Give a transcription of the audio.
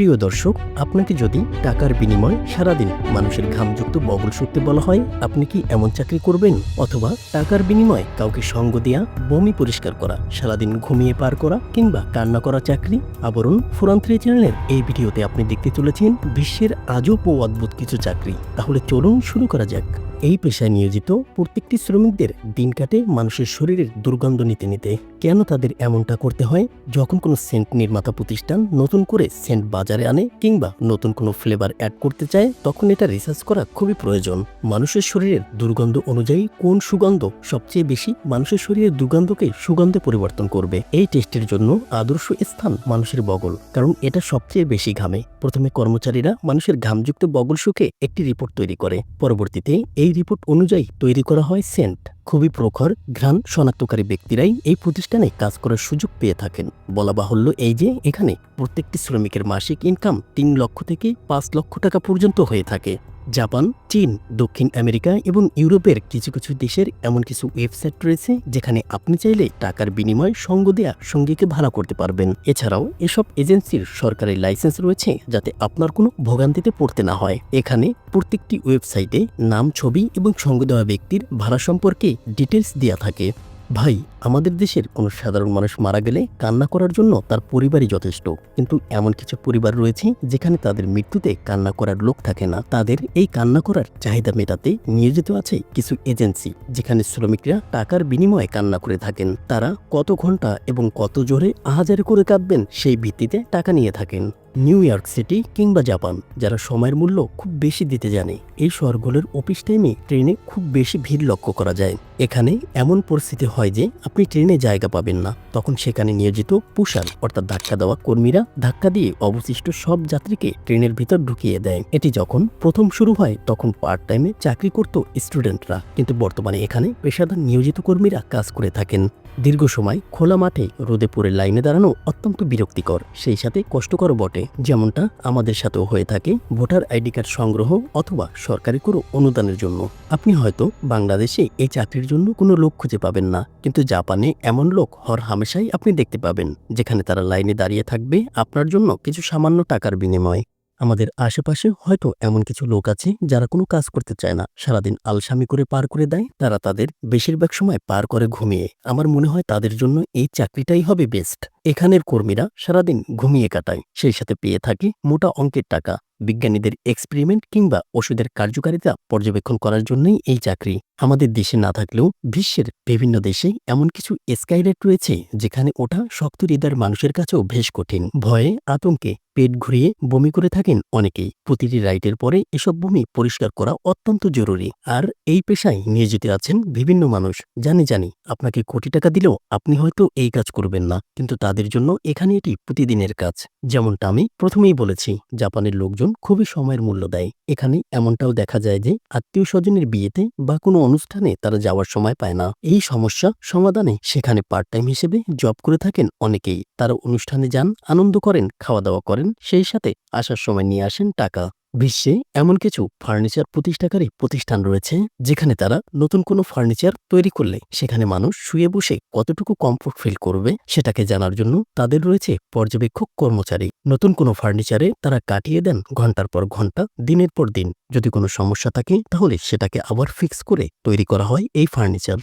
প্রিয় দর্শক, আপনাকে যদি টাকার বিনিময় সারাদিন মানুষের ঘামযুক্ত বগল শুকতে বলা হয়, আপনি কি এমন চাকরি করবেন? অথবা টাকার বিনিময়ে কাউকে সঙ্গ দেয়া, বমি পরিষ্কার করা, সারাদিন ঘুমিয়ে পার করা কিংবা কান্না করা চাকরি? আবরণ ফোরান থ্রি চ্যানেলের এই ভিডিওতে আপনি দেখতে চলেছেন বিশ্বের আজব ও অদ্ভুত কিছু চাকরি। তাহলে চলুন শুরু করা যাক। এই পেশায় নিয়োজিত প্রত্যেকটি শ্রমিকদের দিন কাটে মানুষের শরীরের দুর্গন্ধ নিতে নিতে। কেন তাদের এমনটা করতে হয়? যখন কোনো সেন্ট নির্মাতা প্রতিষ্ঠান নতুন করে সেন্ট বাজারে আনে কিংবা নতুন কোনো ফ্লেভার অ্যাড করতে চায়, তখন এটা রিসার্চ করা খুবই প্রয়োজন। মানুষের শরীরের দুর্গন্ধ অনুযায়ী কোন সুগন্ধ সবচেয়ে বেশি মানুষের শরীরের দুর্গন্ধকে সুগন্ধে পরিবর্তন করবে? এই টেস্টের জন্য আদর্শ স্থান মানুষের বগল, কারণ এটা সবচেয়ে বেশি ঘামে। প্রথমে কর্মচারীরা মানুষের ঘামযুক্ত বগল শুকে একটি রিপোর্ট তৈরি করে। পরবর্তীতে এই রিপোর্ট অনুযায়ী তৈরি করা হয় সেন্ট। খুবই প্রখর, ঘ্রাণ, শনাক্তকারী ব্যক্তিরাই এই প্রতিষ্ঠানে কাজ করার সুযোগ পেয়ে থাকেন। বলা বাহুল্য এই যে, এখানে প্রত্যেকটি শ্রমিকের মাসিক ইনকাম তিন লক্ষ থেকে পাঁচ লক্ষ টাকা পর্যন্ত হয়ে থাকে। জাপান, চীন, দক্ষিণ আমেরিকা এবং ইউরোপের কিছু কিছু দেশের এমন কিছু ওয়েবসাইট রয়েছে যেখানে আপনি চাইলে টাকার বিনিময়ে সঙ্গ দেয়া সঙ্গীকে ভাড়া করতে পারবেন। এছাড়াও এসব এজেন্সির সরকারি লাইসেন্স রয়েছে যাতে আপনার কোনো ভোগান্তিতে পড়তে না হয়। এখানে প্রত্যেকটি ওয়েবসাইটে নাম, ছবি এবং সঙ্গ দেওয়া ব্যক্তির ভাড়া সম্পর্কে ডিটেলস দেওয়া থাকে, ভাই, আমাদের দেশের কোনো সাধারণ মানুষ মারা গেলে কান্না করার জন্য তার পরিবারই যথেষ্ট। কিন্তু এমন কিছু পরিবার রয়েছে যেখানে তাদের মৃত্যুতে কান্না করার লোক থাকে না। তাদের এই কান্না করার চাহিদা মেটাতে নিয়োজিত আছে কিছু এজেন্সি, যেখানে শ্রমিকরা টাকার বিনিময়ে কান্না করে থাকেন। তারা কত ঘণ্টা এবং কত জোরে আহাজারে করে কাঁদবেন সেই ভিত্তিতে টাকা নিয়ে থাকেন। নিউ ইয়র্ক সিটি কিংবা জাপান, যারা সময়ের মূল্য খুব বেশি দিতে জানে। এই শহরগুলোর অফিস টাইমে ট্রেনে খুব বেশি ভিড় লক্ষ্য করা যায়। এখানে এমন পরিস্থিতি হয় যে, আপনি ট্রেনে জায়গা পাবেন না। তখন সেখানে নিয়োজিত পুষার অর্থাৎ ধাক্কা দেওয়া কর্মীরা ধাক্কা দিয়ে অবশিষ্ট সব যাত্রীকে ট্রেনের ভিতর ঢুকিয়ে দেয়। এটি যখন প্রথম শুরু হয়, তখন পার্ট টাইমে চাকরি করত স্টুডেন্টরা। কিন্তু বর্তমানে এখানে পেশাদার নিয়োজিত কর্মীরা কাজ করে থাকেন। দীর্ঘ সময় খোলা মাঠে রোদে পড়ে লাইনে দাঁড়ানো অত্যন্ত বিরক্তিকর। সেই সাথে কষ্টকর বটে। যেমনটা আমাদের সাথেও হয়ে থাকে ভোটার আইডি কার্ড সংগ্রহ অথবা সরকারি কোনো অনুদানের জন্য। আপনি হয়তো বাংলাদেশে এই চাকরির জন্য কোনো লোক খুঁজে পাবেন না, কিন্তু জাপানে এমন লোক হর হামেশাই আপনি দেখতে পাবেন, যেখানে তারা লাইনে দাঁড়িয়ে থাকবে আপনার জন্য কিছু সামান্য টাকার বিনিময়ে। আমাদের আশেপাশে হয়তো এমন কিছু লোক আছে যারা কোনো কাজ করতে চায় না। সারাদিন আলসামি করে পার করে দেয়, তারা তাদের বেশিরভাগ সময় পার করে ঘুমিয়ে। আমার মনে হয় তাদের জন্য এই চাকরিটাই হবে বেস্ট এখানের কর্মীরা সারাদিন ঘুমিয়ে কাটায়। সেই সাথে পেয়ে থাকে মোটা অঙ্কের টাকা। বিজ্ঞানীদের এক্সপেরিমেন্ট কিংবা ওষুধের কার্যকারিতা পর্যবেক্ষণ করার জন্যই এই চাকরি। আমাদের দেশে না থাকলেও বিশ্বের বিভিন্ন দেশেই এমন কিছু স্কাইরেট রয়েছে, যেখানে ওঠা শক্ত হৃদয়ের মানুষের কাছেও বেশ কঠিন। ভয়ে আতঙ্কে পেট ঘুরিয়ে বমি করে থাকেন অনেকেই। প্রতিটি রাইটের পরে এসব বমি পরিষ্কার করা অত্যন্ত জরুরি। আর এই পেশায় নিয়োজিত আছেন বিভিন্ন মানুষ। জানি জানি, আপনাকে কোটি টাকা দিলেও আপনি হয়তো এই কাজ করবেন না। কিন্তু তাদের জন্য এখানে এটি প্রতিদিনের কাজ। যেমনটা আমি প্রথমেই বলেছি, জাপানের লোকজন খুবই সময়ের মূল্য দেয়। এখানে এমনটাও দেখা যায় যে আত্মীয় স্বজনের বিয়েতে বা কোনো অনুষ্ঠানে তারা যাওয়ার সময় পায় না। এই সমস্যা সমাধানে সেখানে পার্ট টাইম হিসেবে জব করে থাকেন অনেকেই। তারা অনুষ্ঠানে যান, আনন্দ করেন খাওয়া দাওয়া করেন, সেই সাথে আসার সময় নিয়ে আসেন টাকা। বিশ্বে এমন কিছু ফার্নিচার প্রতিষ্ঠাকারী প্রতিষ্ঠান রয়েছে, যেখানে তারা নতুন কোনো ফার্নিচার তৈরি করলে সেখানে মানুষ শুয়ে বসে কতটুকু কমফোর্ট ফিল করবে সেটাকে জানার জন্য তাদের রয়েছে পর্যবেক্ষক কর্মচারী। নতুন কোনো ফার্নিচারে তারা কাটিয়ে দেন ঘণ্টার পর ঘণ্টা, দিনের পর দিন। যদি কোনো সমস্যা থাকে, তাহলে সেটাকে আবার ফিক্স করে তৈরি করা হয় এই ফার্নিচার।